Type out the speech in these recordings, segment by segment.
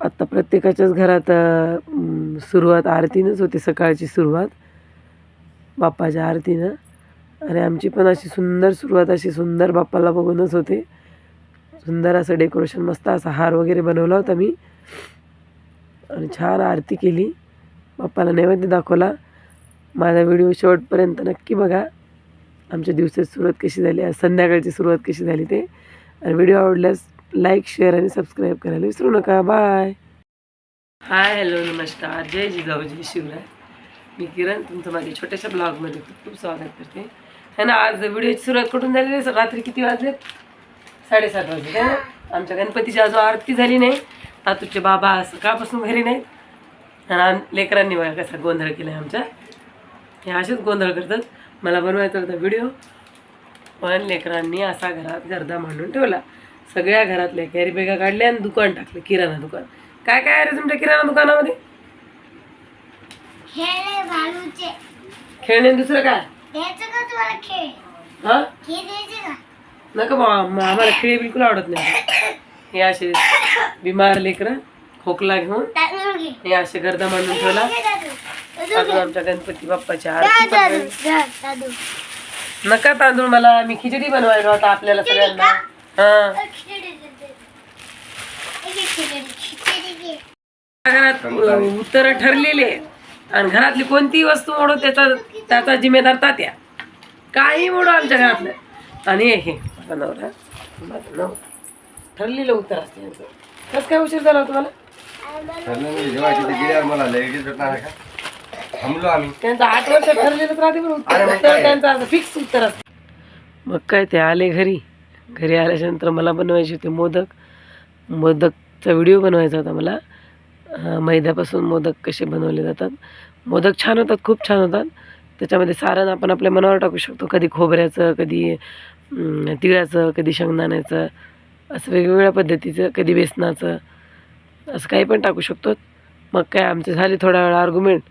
आत्ता प्रत्येकाच्याच घरात सुरुवात आरतीनंच होती सकाळची सुरुवात. बाप्पाच्या आरतीनं. आणि आमची पण अशी सुंदर सुरुवात अशी सुंदर बाप्पाला बघूनच होते. सुंदर असं डेकोरेशन मस्त असा हार वगैरे बनवला होता मी. आणि छान आरती केली. बाप्पाला नैवेद्य दाखवला. माझा व्हिडिओ शेवटपर्यंत नक्की बघा. आमच्या दिवसाची सुरुवात कशी झाली? आज संध्याकाळची सुरुवात कशी झाली ते. आणि व्हिडिओ आवडल्यास लाईक शेअर आणि सबस्क्राईब करायला विसरू नका. बाय हाय हॅलो नमस्कार. जय जिजाऊ जय शिवराय. मी किरण तुमचं माझ्या छोट्याशा ब्लॉगमध्ये खूप खूप स्वागत करते. है ना आज व्हिडिओची सुरुवात कुठून झाली रात्री किती वाजलेत? साडेसात वाजले ना? आमच्या गणपतीची अजून आरती झाली नाही. तातूचे बाबा सकाळपासून घरी नाहीत. आणि लेकरांनी बघा कसा गोंधळ केला आहे आमच्या हे असेच गोंधळ करतात. मला बनवायचा होता व्हिडिओ पण लेकरांनी असा घरात गर्दा मांडून ठेवला. सगळ्या घरातल्या कॅरी बॅगा काढल्या आणि दुकान टाकलं किराणा दुकान. काय काय आहे रे तुमच्या किराणा दुकानामध्ये? खेळणे आणि दुसरं काय? हां? नका बा आम्हाला खेळ बिलकुल आवडत नाही. हे असे बिमार लेकरं खोकला घेऊन हे असे गर्दा मांडून ठेवला. अजून आमच्या गणपती बाप्पाची आरती पण. नका तांदूळ मला मी खिचडी बनवायला होता आपल्याला सगळ्यांना. घरात उत्तर ठरलेले. आणि घरातली कोणतीही वस्तू मोडो त्याचा त्याचा जिम्मेदार तात्या. काही मोडो आमच्या घरातलं. आणि हे नवरा माझा नवरा ठरलेलं उत्तर असते यांचं. कसं काय उशीर झाला हो तुम्हाला त्यांचं आठ वर्ष ठरलेलंच राहते पण उत्तर? त्यांचं असं फिक्स उत्तर असतं. मग काय ते आले घरी? घरी आल्याच्यानंतर मला बनवायचे होते मोदक. मोदकचा व्हिडिओ बनवायचा होता मला. मैद्यापासून मोदक कसे बनवले जातात. मोदक छान होतात खूप छान होतात. त्याच्यामध्ये सारण आपण आपल्या मनावर टाकू शकतो. कधी खोबऱ्याचं कधी तिळाचं कधी शेंगदाण्याचं. असं वेगवेगळ्या पद्धतीचं कधी बेसनाचं. असं काही पण टाकू शकतो. मग काय आमचे झाले थोडा वेळा आर्ग्युमेंट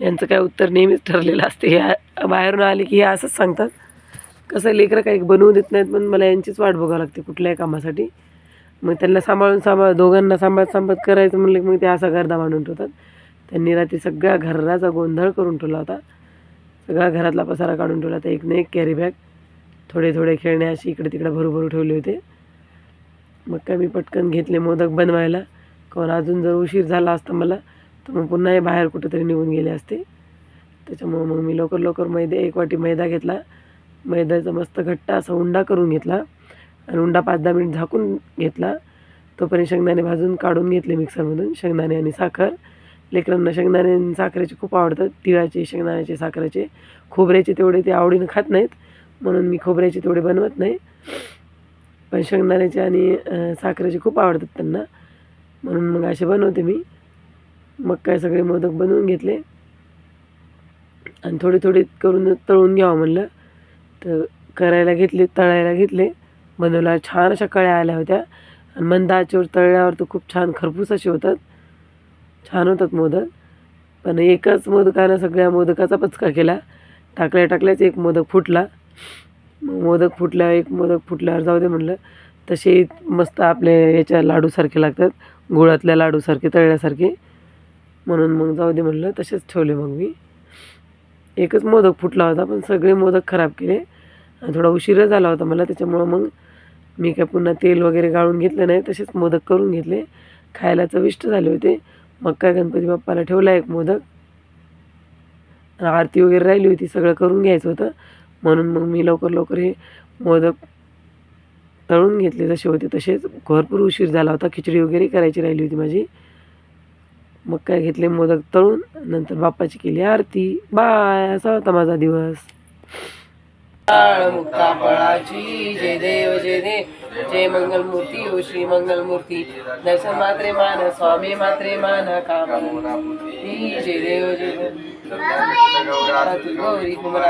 यांचं काय उत्तर नेहमीच ठरलेलं असते. ह्या बाहेरून आले की हे असंच सांगतात. कसं लेकरं काही बनवू देत नाहीत पण मला यांचीच वाट बघावं लागते कुठल्याही कामासाठी. मग त्यांना सांभाळून सांभाळ दोघांना सांभाळत सांभाळत करायचं म्हणलं की मग ते असा गर्दा मांडून ठेवतात. त्यांनी रात्री सगळ्या घराचा गोंधळ करून ठेवला होता. सगळा घरातला पसारा काढून ठेवला होता. एक ना एक कॅरी बॅग थोडे थोडे खेळणे अशी इकडे तिकडे भरूभरू ठेवले होते. मग काय मी पटकन घेतले मोदक बनवायला. कारण अजून जर उशीर झाला असता मला तर मग पुन्हा हे बाहेर कुठंतरी निघून गेले असते. त्याच्यामुळं मग मी लवकर लवकर मैदा एक वाटी मैदा घेतला. मैद्याचा मस्त घट्ट असा उंडा करून घेतला आणि उंडा पाच दहा मिनिट झाकून घेतला. तोपर्यंत शेंगदाणे भाजून काढून घेतले मिक्सरमधून शेंगदाणे आणि साखर. लेकरांना शेंगदाणे आणि साखरेचे खूप आवडतात तिळाचे शेंगदाण्याचे साखरेचे. खोबऱ्याचे तेवढे ते आवडीनं खात नाहीत म्हणून मी खोबऱ्याचे तेवढे बनवत नाही. पण शेंगदाण्याचे आणि साखरेचे खूप आवडतात त्यांना. म्हणून मग असे बनवते मी. मग काय सगळे मोदक बनवून घेतले. आणि थोडे थोडे करून तळून घ्यावं म्हणलं. तर करायला घेतले तळायला घेतले. बनवला छान अशा कळ्या आल्या होत्या. आणि मंद आचेवर तळल्यावर तर खूप छान खरपूस असे होतात. छान होतात मोदक. पण एकच मोदकानं सगळ्या मोदकाचा पचका केला. टाकल्या टाकल्याच एक मोदक फुटला. मग मोदक फुटल्या एक मोदक फुटल्यावर जाऊ दे म्हणलं. तसे मस्त आपले याच्या लाडूसारखे लागतात. गुळातल्या लाडूसारखे तळल्यासारखे. म्हणून मग जाऊ दे म्हणलं तसेच ठेवले मग मी. एकच मोदक फुटला होता पण सगळे मोदक खराब केले. आणि थोडा उशीर झाला होता मला त्याच्यामुळं मग मी काय पुन्हा तेल वगैरे गाळून घेतलं नाही तसेच मोदक करून घेतले. खायला चविष्ट झाले होते. मग काय गणपती बाप्पाला ठेवला एक मोदक. आरती वगैरे राहिली होती सगळं करून घ्यायचं होतं. म्हणून मग मी लवकर लवकर हे मोदक तळून घेतले जसे होते तसेच. भरपूर उशीर झाला होता खिचडी वगैरे करायची राहिली होती माझी. मग काय घेतले मोदक तळून नंतर बाप्पाची केली आरती. बाय असा होता माझा दिवस. मुक्ताफळाची जय देव जय देव जय मंगल मूर्ती ओ श्री मंगल मूर्ती दर्शन मात्रे मान स्वामी मात्रे मान काम. जय देव जय देव गौरी कुमरा